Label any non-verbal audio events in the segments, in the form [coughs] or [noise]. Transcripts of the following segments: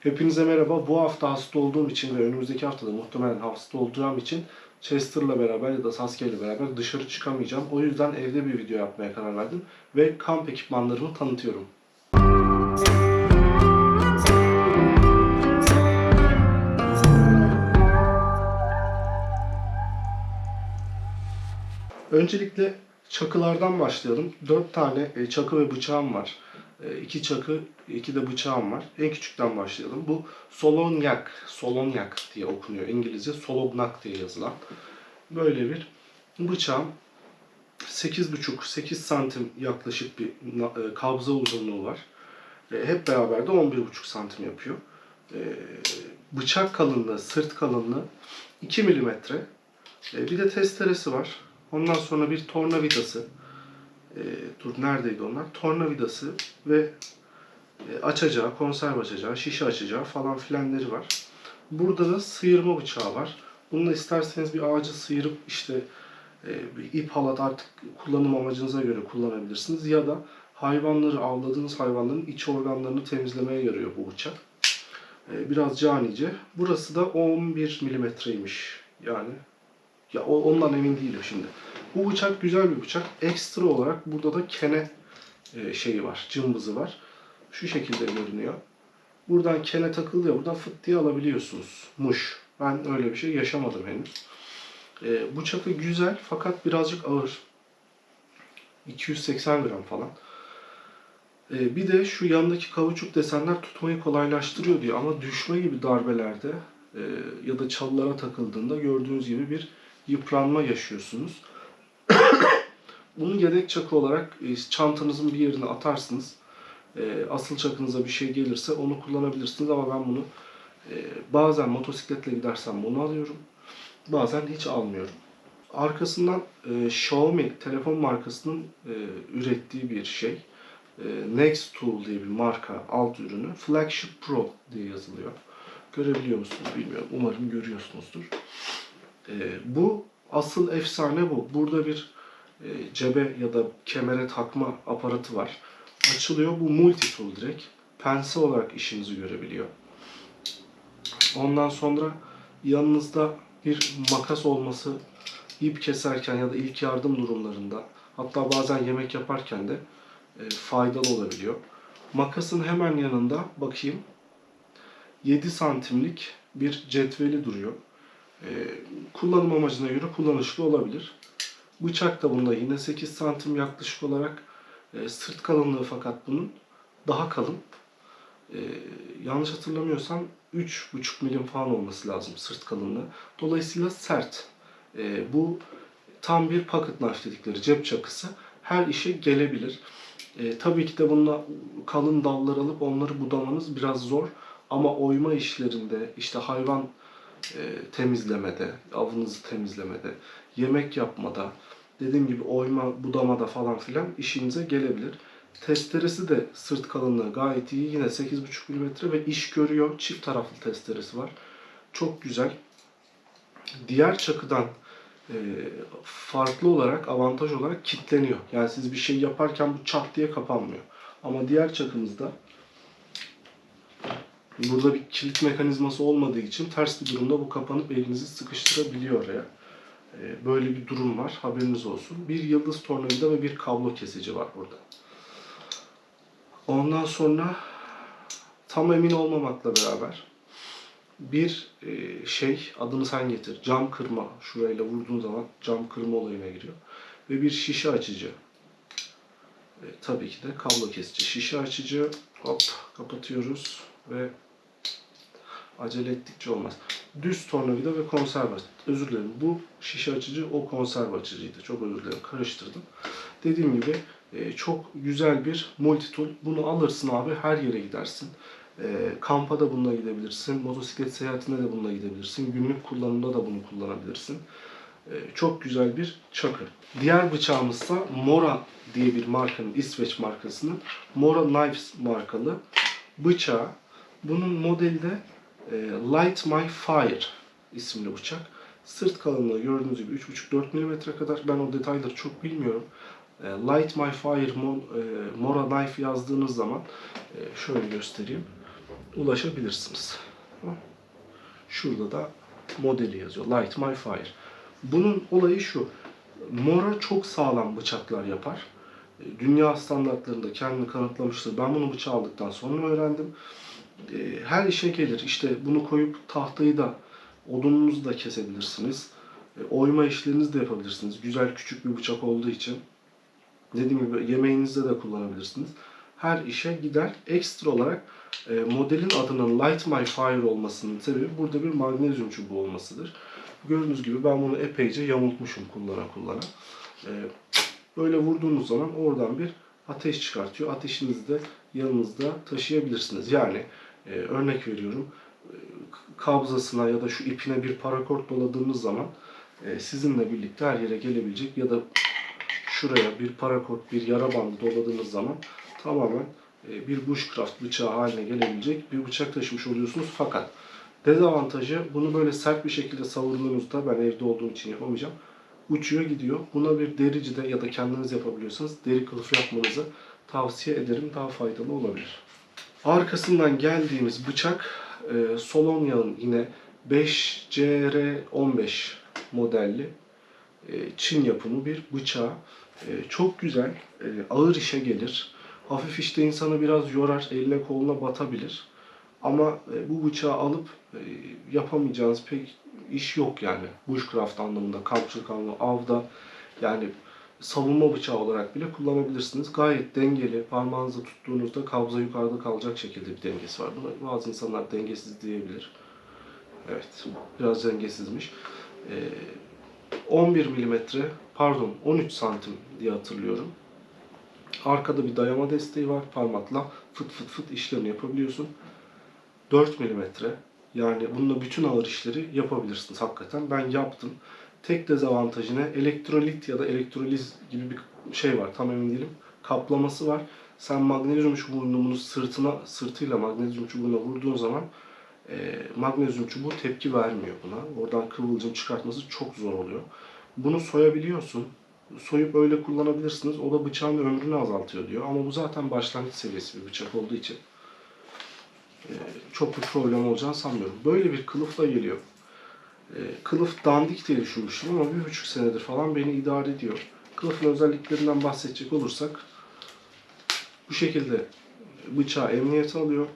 Hepinize merhaba. Bu hafta hasta olduğum için ve önümüzdeki haftada muhtemelen hasta olacağım için Chester'la beraber ya da Sasuke ile beraber dışarı çıkamayacağım. O yüzden evde bir video yapmaya karar verdim ve kamp ekipmanlarımı tanıtıyorum. Öncelikle çakılardan başlayalım. 4 tane e, çakı ve bıçağım var. 2 çakı, 2 de bıçağım var. En küçükten başlayalım. Bu Solonyak, Solonyak diye okunuyor İngilizce. Solognak diye yazılan. Böyle bir bıçağım. 8,5-8 santim yaklaşık bir e, kabza uzunluğu var. E, Hep beraber de 11,5 santim yapıyor. E, Bıçak kalınlığı, sırt kalınlığı 2 milimetre. E, Bir de testeresi var. Ondan sonra bir tornavidası. E, dur neredeydi onlar? Tornavidası ve e, açacağı, konserve açacağı, şişe açacağı falan filanları var. Burada da sıyırma bıçağı var. Bununla isterseniz bir ağacı sıyırıp işte e, bir ip halat artık kullanım amacınıza göre kullanabilirsiniz. Ya da hayvanları, avladığınız hayvanların iç organlarını temizlemeye yarıyor bu bıçak. E, biraz canice. Burası da 11 milimetreymiş. Yani ya ondan emin değilim şimdi. Bu bıçak güzel bir bıçak. Ekstra olarak burada da kene e, şeyi var, cımbızı var. Şu şekilde görünüyor. Buradan kene takılıyor. Buradan fıt diye alabiliyorsunuz. Muş. Ben öyle bir şey yaşamadım henüz. E, bu güzel fakat birazcık ağır. 280 gram falan. E, bir de şu yandaki kauçuk desenler tutmayı kolaylaştırıyor diyor ama düşme gibi darbelerde e, ya da çalılara takıldığında gördüğünüz gibi bir yıpranma yaşıyorsunuz. [coughs] Bunu yedek çakı olarak e, çantanızın bir yerine atarsınız. E, asıl çakınıza bir şey gelirse onu kullanabilirsiniz ama ben bunu e, bazen motosikletle gidersem bunu alıyorum. Bazen hiç almıyorum. Arkasından Xiaomi telefon markasının ürettiği bir şey. Next Tool diye bir marka alt ürünü. Flagship Pro diye yazılıyor. Görebiliyor musunuz bilmiyorum. Umarım görüyorsunuzdur. Bu asıl efsane bu. Burada bir e, cebe ya da kemere takma aparatı var. Açılıyor. Bu multi tool direkt. Pense olarak işinizi görebiliyor. Ondan sonra yanınızda bir makas olması ip keserken ya da ilk yardım durumlarında hatta bazen yemek yaparken de e, faydalı olabiliyor. Makasın hemen yanında bakayım 7 santimlik bir cetveli duruyor. E, kullanım amacına göre kullanışlı olabilir. Bıçak da bunda yine 8 santim yaklaşık olarak e, sırt kalınlığı fakat bunun daha kalın. E, yanlış hatırlamıyorsam 3,5 milim falan olması lazım sırt kalınlığı. Dolayısıyla sert. E, bu tam bir pocket knife dedikleri cep çakısı. Her işe gelebilir. E, tabii ki de bununla kalın dallar alıp onları budamanız biraz zor. Ama oyma işlerinde, işte hayvan e, temizlemede, avınızı temizlemede, yemek yapmada, dediğim gibi oyma, budamada falan filan işinize gelebilir. Testeresi de sırt kalınlığı gayet iyi. Yine 8,5 mm ve iş görüyor. Çift taraflı testeresi var. Çok güzel. Diğer çakıdan e, farklı olarak, avantaj olarak kilitleniyor. Yani siz bir şey yaparken bu çat diye kapanmıyor. Ama diğer çakımızda burada bir kilit mekanizması olmadığı için ters bir durumda bu kapanıp elinizi sıkıştırabiliyor oraya. E, böyle bir durum var. Haberiniz olsun. Bir yıldız tornavida ve bir kablo kesici var burada. Ondan sonra tam emin olmamakla beraber bir e, şey adını sen getir. Cam kırma. Şurayla vurduğun zaman cam kırma olayına giriyor. Ve bir şişe açıcı. E, tabii ki de kablo kesici. Şişe açıcı hop kapatıyoruz ve acele ettikçe olmaz. Düz tornavida ve konserve. Özür dilerim. Bu şişe açıcı o konserve açıcıydı. Çok özür dilerim. Karıştırdım. Dediğim gibi e, çok güzel bir multi tool. Bunu alırsın abi her yere gidersin. E, kampa da bununla gidebilirsin. Motosiklet seyahatine de bununla gidebilirsin. Günlük kullanımda da bunu kullanabilirsin. E, çok güzel bir çakı. Diğer bıçağımızsa Mora diye bir markanın, İsveç markasının Mora Knives markalı bıçağı. Bunun modeli de Light My Fire isimli bıçak. Sırt kalınlığı gördüğünüz gibi 3,5-4 mm kadar. Ben o detayları çok bilmiyorum. E, Light My Fire e, Mora Knife yazdığınız zaman e, şöyle göstereyim. ulaşabilirsiniz. Şurada da modeli yazıyor. Light My Fire. Bunun olayı şu. Mora çok sağlam bıçaklar yapar. Dünya standartlarında kendini kanıtlamıştır. Ben bunu bıçağı aldıktan sonra öğrendim. E, Her işe gelir. İşte bunu koyup tahtayı da odununuzu da kesebilirsiniz. E, Oyma işlerinizi de yapabilirsiniz. Güzel küçük bir bıçak olduğu için. Dediğim gibi yemeğinizde de kullanabilirsiniz. Her işe gider. Ekstra olarak e, modelin adının Light My Fire olmasının sebebi burada bir magnezyum çubuğu olmasıdır. Gördüğünüz gibi ben bunu epeyce yamultmuşum kullana kullana. E, böyle vurduğunuz zaman oradan bir ateş çıkartıyor. Ateşinizi de yanınızda taşıyabilirsiniz. Yani e, örnek veriyorum e, kabzasına ya da şu ipine bir parakort doladığınız zaman e, sizinle birlikte her yere gelebilecek ya da şuraya bir parakort, bir yara bandı doladığınız zaman tamamen e, bir bushcraft bıçağı haline gelebilecek bir bıçak taşımış oluyorsunuz. Fakat dezavantajı bunu böyle sert bir şekilde savurduğunuzda ben evde olduğum için yapamayacağım. Uçuyor gidiyor. Buna bir dericide ya da kendiniz yapabiliyorsanız deri kılıf yapmanızı tavsiye ederim. Daha faydalı olabilir. Arkasından geldiğimiz bıçak e, Solonya'nın yine 5CR15 modelli e, Çin yapımı bir bıçağı. E, çok güzel, e, ağır işe gelir. Hafif işte insanı biraz yorar, eline koluna batabilir. Ama e, bu bıçağı alıp e, yapamayacağınız pek iş yok yani. Bushcraft anlamında, kampçılık anlamında, avda yani savunma bıçağı olarak bile kullanabilirsiniz. Gayet dengeli, parmağınızla tuttuğunuzda kabza yukarıda kalacak şekilde bir dengesi var. Buna bazı insanlar dengesiz diyebilir. Evet, biraz dengesizmiş. E, 11 milimetre, pardon 13 santim diye hatırlıyorum. Arkada bir dayama desteği var. Parmakla fıt fıt fıt işlerini yapabiliyorsun. 4 milimetre. Yani bununla bütün ağır işleri yapabilirsiniz hakikaten. Ben yaptım. Tek dezavantajı ne? Elektrolit ya da elektroliz gibi bir şey var. Tam emin değilim. Kaplaması var. Sen magnezyum çubuğunu sırtına, sırtıyla magnezyum çubuğuna vurduğun zaman e, magnezyum çubuğu tepki vermiyor buna. Oradan kıvılcım çıkartması çok zor oluyor. Bunu soyabiliyorsun. Soyup öyle kullanabilirsiniz. O da bıçağın ömrünü azaltıyor diyor. Ama bu zaten başlangıç seviyesi bir bıçak olduğu için e, çok bir problem olacağını sanmıyorum. Böyle bir kılıfla geliyor. E, kılıf dandik diye düşünmüştüm ama bir buçuk senedir falan beni idare ediyor. Kılıfın özelliklerinden bahsedecek olursak bu şekilde bıçağı emniyete alıyor.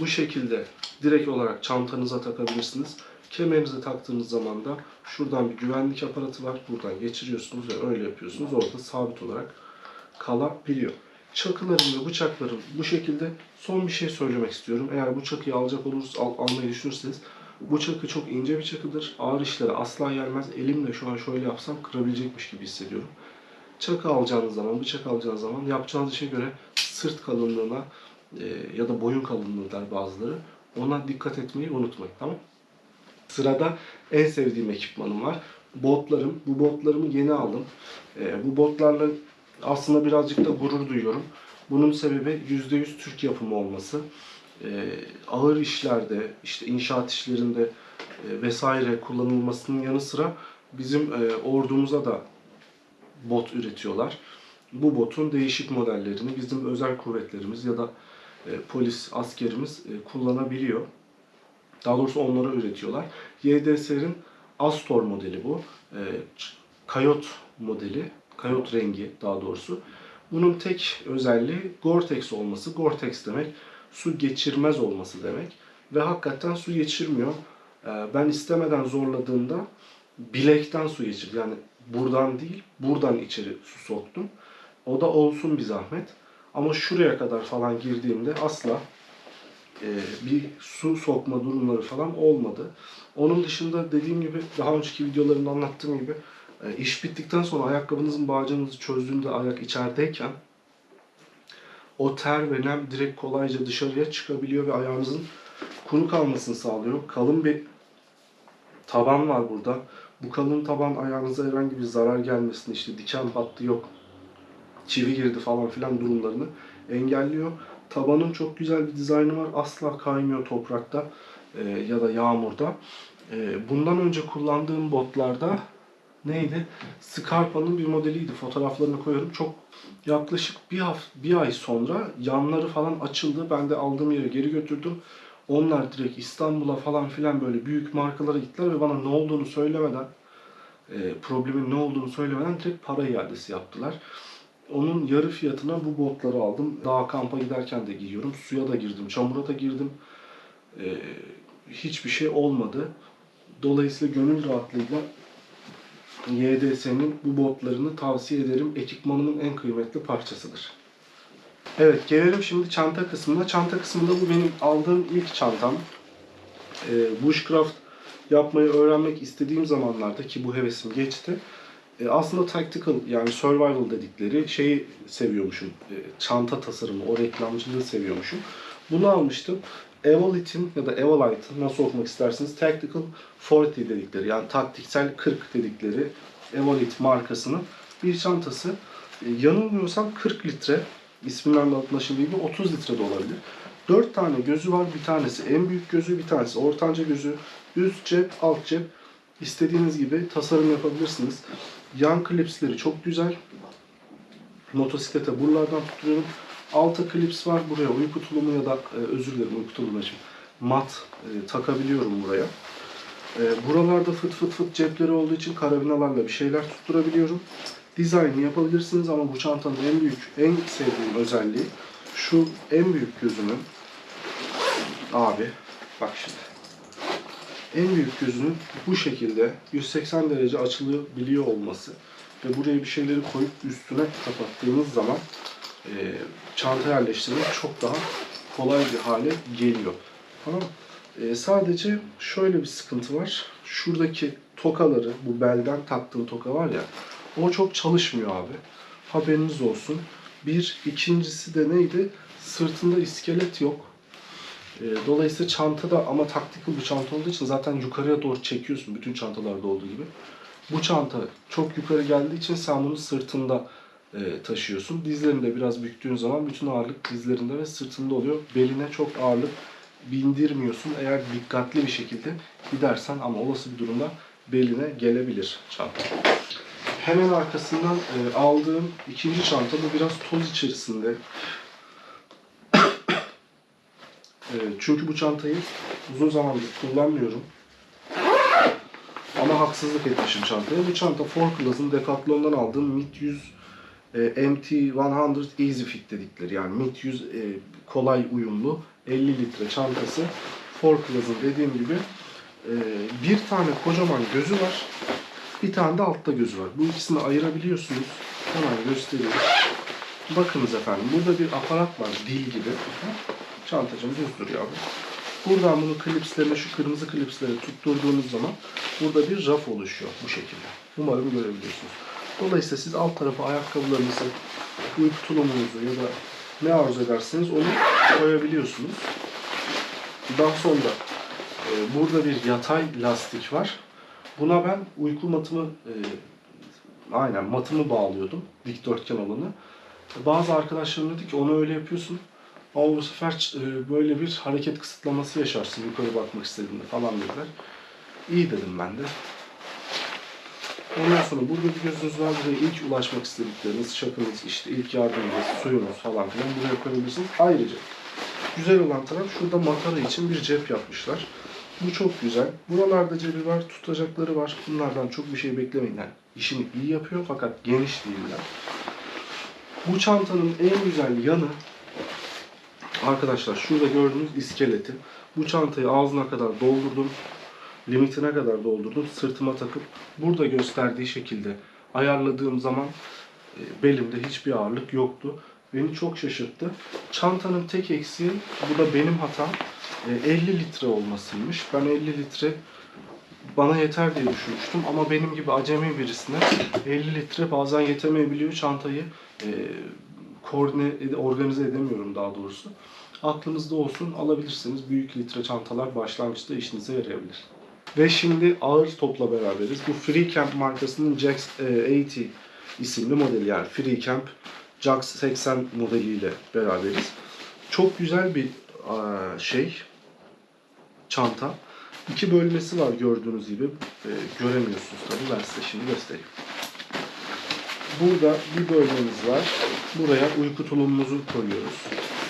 Bu şekilde direkt olarak çantanıza takabilirsiniz. Kemerinize taktığınız zaman da şuradan bir güvenlik aparatı var. Buradan geçiriyorsunuz ve öyle yapıyorsunuz. Orada sabit olarak kalabiliyor. Çakıların ve bıçakların bu şekilde son bir şey söylemek istiyorum. Eğer bu çakıyı alacak olursanız, al, almayı düşünürseniz bu çakı çok ince bir çakıdır. Ağır işlere asla gelmez. Elimle şu an şöyle yapsam kırabilecekmiş gibi hissediyorum. Çakı alacağınız zaman, bıçak alacağınız zaman yapacağınız işe göre sırt kalınlığına e, ya da boyun kalınlığı der bazıları. Ona dikkat etmeyi unutmayın. Tamam Sırada en sevdiğim ekipmanım var. Botlarım. Bu botlarımı yeni aldım. E, bu botlarla aslında birazcık da gurur duyuyorum. Bunun sebebi %100 Türk yapımı olması. E, ağır işlerde, işte inşaat işlerinde e, vesaire kullanılmasının yanı sıra bizim e, ordumuza da bot üretiyorlar. Bu botun değişik modellerini bizim özel kuvvetlerimiz ya da e, polis, askerimiz e, kullanabiliyor. Daha doğrusu onları üretiyorlar. YDS'nin Astor modeli bu. E, Kayot modeli. Kayot rengi daha doğrusu. Bunun tek özelliği Gore-Tex olması. Gore-Tex demek su geçirmez olması demek. Ve hakikaten su geçirmiyor. E, ben istemeden zorladığımda bilekten su geçirdi. Yani buradan değil, buradan içeri su soktum. O da olsun bir zahmet. Ama şuraya kadar falan girdiğimde asla e, bir su sokma durumları falan olmadı. Onun dışında dediğim gibi daha önceki videolarımda anlattığım gibi e, iş bittikten sonra ayakkabınızın bağcığınızı çözdüğünde ayak içerideyken o ter ve nem direkt kolayca dışarıya çıkabiliyor ve ayağınızın kuru kalmasını sağlıyor. Kalın bir taban var burada. Bu kalın taban ayağınıza herhangi bir zarar gelmesini işte diken battı yok çivi girdi falan filan durumlarını engelliyor. Tabanın çok güzel bir dizaynı var. Asla kaymıyor toprakta e, ya da yağmurda. E, bundan önce kullandığım botlarda neydi? Scarpa'nın bir modeliydi. Fotoğraflarını koyarım. Çok yaklaşık bir hafta, bir ay sonra yanları falan açıldı. Ben de aldığım yere geri götürdüm. Onlar direkt İstanbul'a falan filan böyle büyük markalara gittiler ve bana ne olduğunu söylemeden e, problemin ne olduğunu söylemeden direkt para iadesi yaptılar. Onun yarı fiyatına bu botları aldım. Dağ kampa giderken de giyiyorum. Suya da girdim, çamura da girdim. E, hiçbir şey olmadı. Dolayısıyla gönül rahatlığıyla YDS'nin bu botlarını tavsiye ederim. Ekipmanımın en kıymetli parçasıdır. Evet gelelim şimdi çanta kısmına. Çanta kısmında bu benim aldığım ilk çantam. Ee, bushcraft yapmayı öğrenmek istediğim zamanlarda ki bu hevesim geçti. Ee, aslında tactical yani survival dedikleri şeyi seviyormuşum. Ee, çanta tasarımı, o reklamcılığı seviyormuşum. Bunu almıştım. Evolite'in ya da Evolite'ın nasıl okumak isterseniz Tactical 40 dedikleri yani taktiksel 40 dedikleri Evolite markasının bir çantası. Ee, yanılmıyorsam 40 litre isminden de anlaşıldığı gibi 30 litre de olabilir. 4 tane gözü var. Bir tanesi en büyük gözü, bir tanesi ortanca gözü. Üst cep, alt cep. İstediğiniz gibi tasarım yapabilirsiniz. Yan klipsleri çok güzel. Motosiklete buralardan tutturuyorum. Altta klips var. Buraya uyku tulumu ya da e, özür dilerim uyku tulumu için mat e, takabiliyorum buraya. E, buralarda fıt fıt fıt cepleri olduğu için karabinalarla bir şeyler tutturabiliyorum. Dizaynı yapabilirsiniz ama bu çantanın en büyük, en sevdiğim özelliği şu en büyük gözünün abi bak şimdi en büyük gözünün bu şekilde 180 derece açılabiliyor olması ve buraya bir şeyleri koyup üstüne kapattığınız zaman e, çanta yerleştirmek çok daha kolay bir hale geliyor. Tamam? E, sadece şöyle bir sıkıntı var. Şuradaki tokaları, bu belden taktığım toka var ya, o çok çalışmıyor abi. Haberiniz olsun. Bir, ikincisi de neydi? Sırtında iskelet yok. E, dolayısıyla çantada ama taktikal bir çanta olduğu için zaten yukarıya doğru çekiyorsun bütün çantalarda olduğu gibi. Bu çanta çok yukarı geldiği için sen bunu sırtında e, taşıyorsun. Dizlerini de biraz büktüğün zaman bütün ağırlık dizlerinde ve sırtında oluyor. Beline çok ağırlık bindirmiyorsun eğer dikkatli bir şekilde gidersen ama olası bir durumda beline gelebilir çanta. Hemen arkasından e, aldığım ikinci çanta bu biraz toz içerisinde. [coughs] E, çünkü bu çantayı uzun zamandır kullanmıyorum. Ama haksızlık etmişim çantaya. Bu çanta Forclas'ın Decathlon'dan aldığım Mid 100 e, MT100 Easy Fit dedikleri yani Mid 100 e, kolay uyumlu 50 litre çantası. Forclas'ın dediğim gibi e, bir tane kocaman gözü var. Bir tane de altta gözü var. Bu ikisini ayırabiliyorsunuz. Hemen göstereyim. Bakınız efendim burada bir aparat var dil gibi. Çantacım düz duruyor abi. Buradan bunu klipslerine şu kırmızı klipsleri tutturduğunuz zaman burada bir raf oluşuyor bu şekilde. Umarım görebiliyorsunuz. Dolayısıyla siz alt tarafa ayakkabılarınızı, uyku tulumunuzu ya da ne arzu ederseniz onu koyabiliyorsunuz. Daha sonra e, burada bir yatay lastik var. Buna ben uyku matımı e, aynen matımı bağlıyordum. Dikdörtgen olanı. Bazı arkadaşlarım dedi ki onu öyle yapıyorsun. Ama bu sefer e, böyle bir hareket kısıtlaması yaşarsın yukarı bakmak istediğinde falan dediler. İyi dedim ben de. Ondan sonra burada bir gözünüz var. Buraya ilk ulaşmak istedikleriniz, şakınız, işte ilk yardımınız, suyunuz falan filan buraya koyabilirsiniz. Ayrıca güzel olan taraf şurada makara için bir cep yapmışlar. Bu çok güzel. Buralarda cebi var, tutacakları var. Bunlardan çok bir şey beklemeyin. Yani işini iyi yapıyor fakat geniş değiller. Bu çantanın en güzel yanı arkadaşlar şurada gördüğünüz iskeleti. Bu çantayı ağzına kadar doldurdum. Limitine kadar doldurdum. Sırtıma takıp burada gösterdiği şekilde ayarladığım zaman e, belimde hiçbir ağırlık yoktu. Beni çok şaşırttı. Çantanın tek eksiği, bu da benim hatam, e, 50 litre olmasıymış. Ben 50 litre bana yeter diye düşünmüştüm ama benim gibi acemi birisine 50 litre bazen yetemeyebiliyor çantayı e, koordine organize edemiyorum daha doğrusu. Aklınızda olsun alabilirsiniz. Büyük litre çantalar başlangıçta işinize yarayabilir. Ve şimdi ağır topla beraberiz. Bu Free Camp markasının Jax e, 80 isimli modeli yani Free Camp Jax 80 modeliyle beraberiz. Çok güzel bir e, şey çanta. İki bölmesi var gördüğünüz gibi. Ee, göremiyorsunuz tabii. Ben size şimdi göstereyim. Burada bir bölmemiz var. Buraya uyku tulumumuzu koyuyoruz.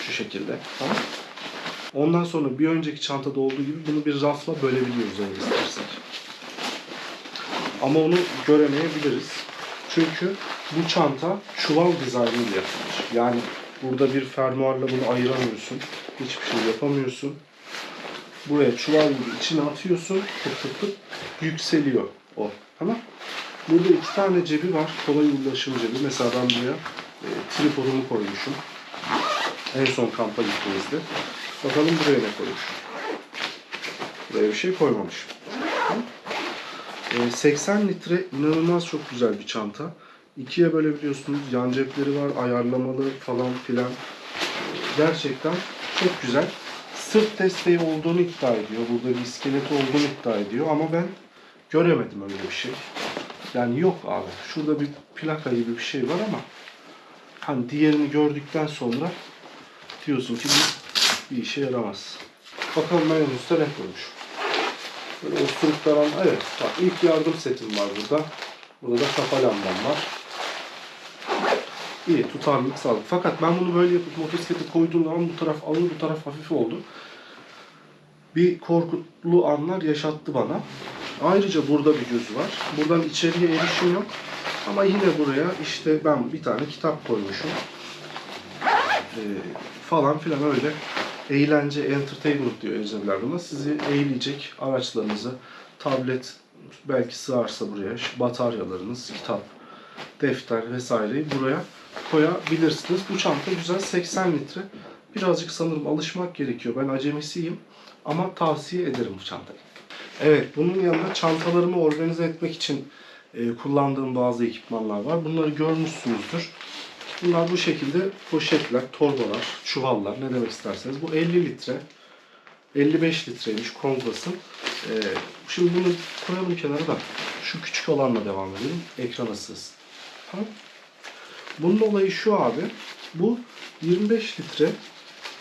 Şu şekilde. Tamam. Ondan sonra bir önceki çantada olduğu gibi bunu bir rafla bölebiliyoruz eğer istersek. Ama onu göremeyebiliriz. Çünkü bu çanta çuval dizaynıyla yapılmış. Yani burada bir fermuarla bunu ayıramıyorsun. Hiçbir şey yapamıyorsun. Buraya çuval gibi içine atıyorsun. Tık tık tık yükseliyor o. Tamam. Burada iki tane cebi var. Kolay ulaşım cebi. Mesela ben buraya e, tripodumu koymuşum. En son kampa gittiğimizde. Bakalım buraya ne koymuşum. Buraya bir şey. E, 80 litre inanılmaz çok güzel bir çanta. İkiye bölebiliyorsunuz. Yan cepleri var. Ayarlamalı falan filan. E, Gerçekten çok güzel. Sırt desteği olduğunu iddia ediyor. Burada bir iskeleti olduğunu iddia ediyor. Ama ben göremedim öyle bir şey. Yani yok abi. Şurada bir plaka gibi bir şey var ama hani diğerini gördükten sonra diyorsun ki bir işe yaramaz. Bakalım ben üstte ne koymuş. Böyle osuruklar evet bak ilk yardım setim var burada. Burada da kafa lambam var. İyi tutarlılık sağlık. Fakat ben bunu böyle yapıp motosiklete koyduğum zaman bu taraf ağır bu taraf hafif oldu. Bir korkutlu anlar yaşattı bana. Ayrıca burada bir gözü var. Buradan içeriye erişim yok. Ama yine buraya işte ben bir tane kitap koymuşum. Ee, falan filan öyle. Eğlence, entertainment diyor ecnebiler buna. Sizi eğleyecek araçlarınızı, tablet belki sığarsa buraya, bataryalarınız, kitap, defter vesaireyi buraya koyabilirsiniz. Bu çanta güzel 80 litre. Birazcık sanırım alışmak gerekiyor. Ben acemisiyim ama tavsiye ederim bu çantayı. Evet, bunun yanında çantalarımı organize etmek için e, kullandığım bazı ekipmanlar var. Bunları görmüşsünüzdür. Bunlar bu şekilde poşetler, torbalar, çuvallar ne demek isterseniz. Bu 50 litre, 55 litreymiş Konglas'ın. E, şimdi bunu koyalım kenara da şu küçük olanla devam edelim. Ekrana sığsın. Tamam. Bunun olayı şu abi. Bu 25 litre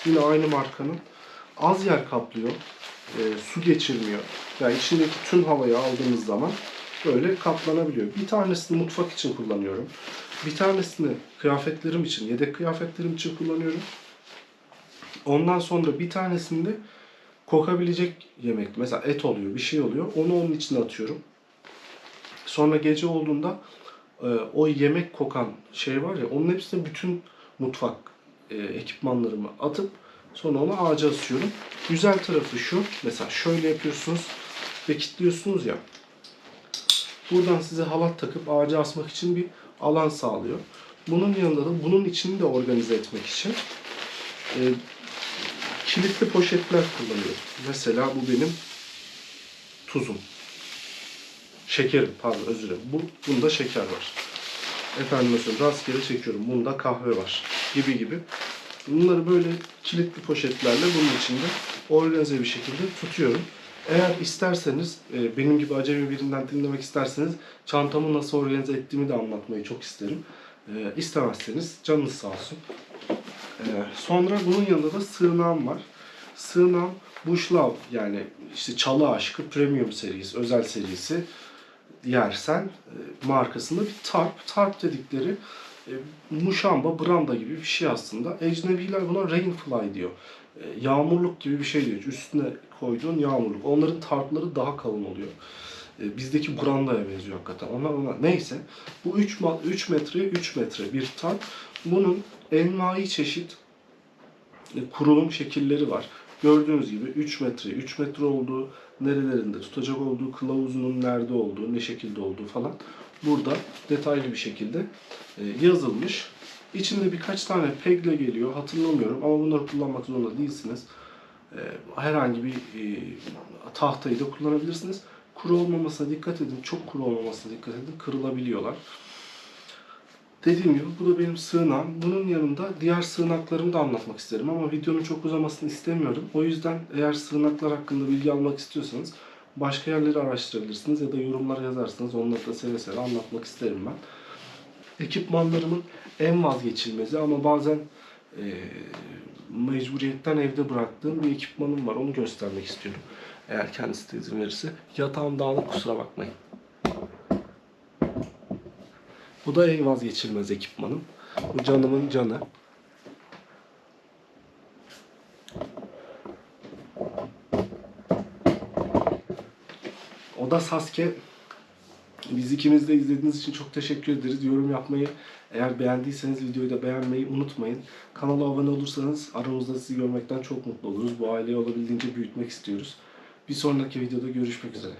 yine aynı markanın az yer kaplıyor. e, su geçirmiyor. Yani içindeki tüm havayı aldığımız zaman böyle katlanabiliyor. Bir tanesini mutfak için kullanıyorum. Bir tanesini kıyafetlerim için, yedek kıyafetlerim için kullanıyorum. Ondan sonra bir tanesini de kokabilecek yemek. Mesela et oluyor, bir şey oluyor. Onu onun içine atıyorum. Sonra gece olduğunda e, o yemek kokan şey var ya onun hepsine bütün mutfak e, ekipmanlarımı atıp sonra onu ağaca asıyorum. Güzel tarafı şu. Mesela şöyle yapıyorsunuz ve kilitliyorsunuz ya. Buradan size halat takıp ağaca asmak için bir alan sağlıyor. Bunun yanında da bunun içini de organize etmek için e, kilitli poşetler kullanıyorum. Mesela bu benim tuzum. Şekerim pardon özür dilerim. Bu, bunda şeker var. Efendim mesela rastgele çekiyorum. Bunda kahve var. Gibi gibi. Bunları böyle kilitli poşetlerle bunun içinde organize bir şekilde tutuyorum. Eğer isterseniz, e, benim gibi acemi birinden dinlemek isterseniz çantamı nasıl organize ettiğimi de anlatmayı çok isterim. E, istemezseniz canınız sağ olsun. E, sonra bunun yanında da sığınağım var. Sığınağım Bushlav yani işte Çalı Aşkı Premium serisi, özel serisi Yersen e, markasında bir tarp. Tarp dedikleri e, muşamba, branda gibi bir şey aslında. Ecnebiler buna rainfly diyor. E, yağmurluk gibi bir şey diyor. Üstüne koyduğun yağmurluk. Onların tarpları daha kalın oluyor. E, bizdeki brandaya benziyor hakikaten. Onlar onlar. Neyse. Bu 3, 3 metre 3 metre bir tarp. Bunun envai çeşit e, kurulum şekilleri var. Gördüğünüz gibi 3 metre, 3 metre olduğu, nerelerinde tutacak olduğu, kılavuzunun nerede olduğu, ne şekilde olduğu falan burada detaylı bir şekilde e, yazılmış. İçinde birkaç tane pegle geliyor, hatırlamıyorum ama bunları kullanmak zorunda değilsiniz. E, Herhangi bir e, tahtayı da kullanabilirsiniz. Kuru olmamasına dikkat edin, çok kuru olmamasına dikkat edin, kırılabiliyorlar. Dediğim gibi bu da benim sığınağım. Bunun yanında diğer sığınaklarımı da anlatmak isterim ama videonun çok uzamasını istemiyorum. O yüzden eğer sığınaklar hakkında bilgi almak istiyorsanız başka yerleri araştırabilirsiniz ya da yorumlara yazarsınız. Onları da seve seve anlatmak isterim ben. Ekipmanlarımın en vazgeçilmezi ama bazen e, mecburiyetten evde bıraktığım bir ekipmanım var. Onu göstermek istiyorum. Eğer kendisi de izin verirse. Yatağım dağınık kusura bakmayın. Bu da vazgeçilmez ekipmanım. Bu canımın canı. O da Sasuke. Biz ikimiz de izlediğiniz için çok teşekkür ederiz. Yorum yapmayı, eğer beğendiyseniz videoyu da beğenmeyi unutmayın. Kanala abone olursanız aramızda sizi görmekten çok mutlu oluruz. Bu aileyi olabildiğince büyütmek istiyoruz. Bir sonraki videoda görüşmek üzere.